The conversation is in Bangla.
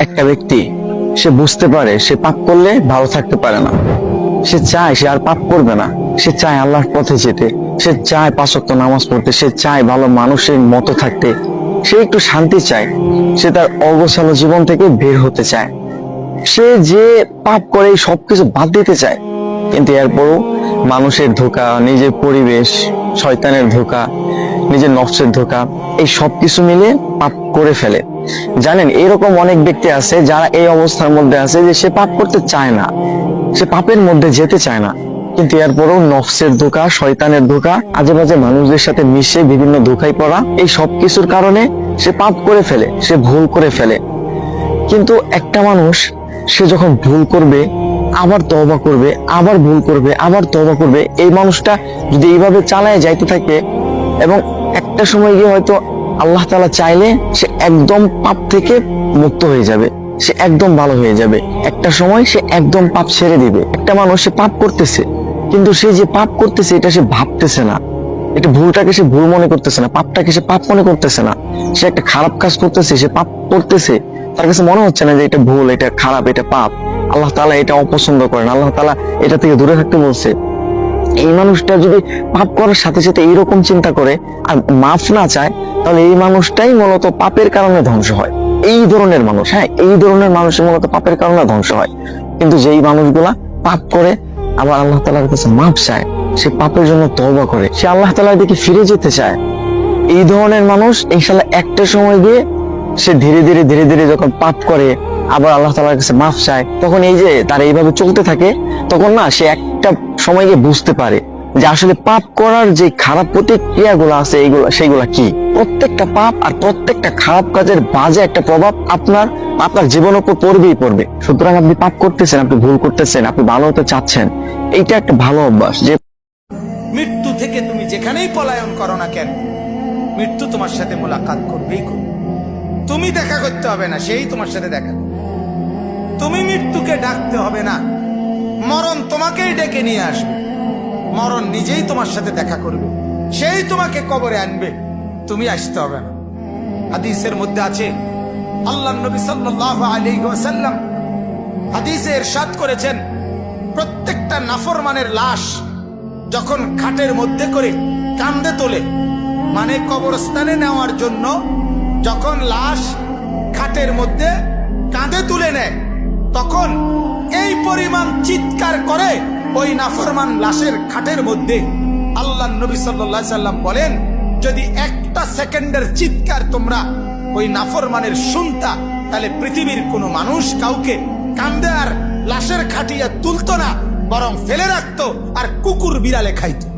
একটা ব্যক্তি, সে বুঝতে পারে, সে পাপ করলে ভালো থাকতে পারে না। সে চায় সে আর পাপ করবে না। সে চায় আল্লাহর পথে যেতে। সে চায় পাঁচক্ত নামাজ পড়তে। সে চায় ভালো মানুষের মতো থাকতে। সে একটু শান্তি চায়। সে তার অবসানো জীবন থেকে বের হতে চায়। সে যে পাপ করে সবকিছু বাদ দিতে চায়। কিন্তু এরপরও মানুষের ধোকা, নিজের পরিবেশ, শয়তানের ধোকা নিজের নফসের ধোকা, এই সবকিছু মিলে পাপ করে ফেলে। জানেন, এরকম অনেক ব্যক্তি আছে যারা এই অবস্থার মধ্যে আছে যে সে পাপ করতে চায় না। সে পাপের মধ্যে যেতে চায় না। কিন্তু এরপরও নফসের ধোকা, শয়তানের ধোকা আজে বাজে মানুষদের সাথে মিশে বিভিন্ন ধোকায় পড়া, এই সবকিছুর কারণে সে পাপ করে ফেলে, সে ভুল করে ফেলে। কিন্তু একটা মানুষ, সে যখন ভুল করবে, আবার তবা করবে, আবার ভুল করবে, আবার তওবা করবে, এই মানুষটা যদি এইভাবে চালায় যাইতে থাকে এবং একটা সময় গিয়ে হয়তো আল্লাহ তাআলা চাইলে সে একদম পাপ থেকে মুক্ত হয়ে যাবে, সে একদম ভালো হয়ে যাবে। একটা সময় সে একদম পাপ ছেড়ে দিবে। একটা মানুষ সে পাপ করতেছে, কিন্তু সে যে পাপ করতেছে, এটা সে ভাবতেছে না। এটা ভুলটাকে সে ভুল মনে করতেছে না, পাপটাকে সে পাপ মনে করতেছে না। সে একটা খারাপ কাজ করতেছে, সে পাপ করতেছে। তার কাছে মনে হচ্ছে না যে এটা ভুল, এটা খারাপ, এটা পাপ। আল্লাহ তাআলা এটা অপছন্দ করেন। আল্লাহ তালা এটা থেকে দূরে থাকতে বলছে। এই মানুষটা যদি পাপ করার সাথে সাথে এইরকম চিন্তা করে আর মাফ না চায়, তাহলে এই মানুষটাই মূলত পাপের কারণে ধ্বংস হয়। এই ধরনের মানুষ হ্যাঁ এই ধরনের মানুষের মূলত পাপের কারণে ধ্বংস হয়। কিন্তু যেই মানুষগুলা পাপ করে, আবার আল্লাহ তালার কাছে মাপ চায়, সে পাপের জন্য তওবা করে। সে আল্লাহ তালার দিকে ফিরে যেতে চায়। এই ধরনের মানুষ ইনশাল্লাহ একটা সময় গিয়ে সে ধীরে ধীরে ধীরে ধীরে যখন পাপ করে, আবার আল্লাহ তালার কাছে মাফ চায়, তখন এই যে তার এইভাবে চলতে থাকে, তখন না সে একটা সময় গিয়ে বুঝতে পারে যে আসলে পাপ করার যে খারাপ প্রতিক্রিয়াগুলো আছে, এইগুলো, সেইগুলা কি? প্রত্যেকটা পাপ আর প্রত্যেকটা খারাপ কাজের বাজে একটা প্রভাব আপনার আপনার জীবনের উপর পড়বেই পড়বে। সুতরাং আপনি পাপ করতেছেন, আপনি ভুল করতেছেন, আপনি ভালো হতে চাচ্ছেন, এইটা একটা ভালো অভ্যাস। যে মৃত্যু থেকে তুমি যেখানেই পলায়ন করো না কেন, মৃত্যু তোমার সাথে মোলাকাত করবেই করবে। তুমি দেখা করতে হবে না, সেই তোমার সাথে দেখা তুমি মৃত্যুকে ডাকতে হবে না। মরণ তোমাকেই ডেকে নিয়ে আসবে। মরণ নিজেই তোমার সাথে দেখা করবে। সেই তোমাকে কবরে আনবে। তুমি আসতে হবে না। হাদিসের মধ্যে আছে, আল্লাহ নবী সাল্লাল্লাহু আলাইহি ওয়াসাল্লাম হাদিসে ইরশাদ করেছেন, প্রত্যেকটা নাফরমানের লাশ যখন খাটের মধ্যে করে কান্দে তোলে মানে কবরস্থানে নেওয়ার জন্য যখন লাশ খাটের মধ্যে কাঁধে তুলে নেয়, তখন এই পরিমাণ চিৎকার করে ওই নাফরমান লাশের খাটের মধ্যে আল্লাহ নবী সাল্লাহ সাল্লাম বলেন, যদি একটা সেকেন্ডের চিৎকার তোমরা ওই নাফরমানের শুনতা, তাহলে পৃথিবীর কোনো মানুষ কাউকে কান্দে আর লাশের খাটিয়া তুলত না, বরং ফেলে রাখত আর কুকুর বিড়ালে খাইতো।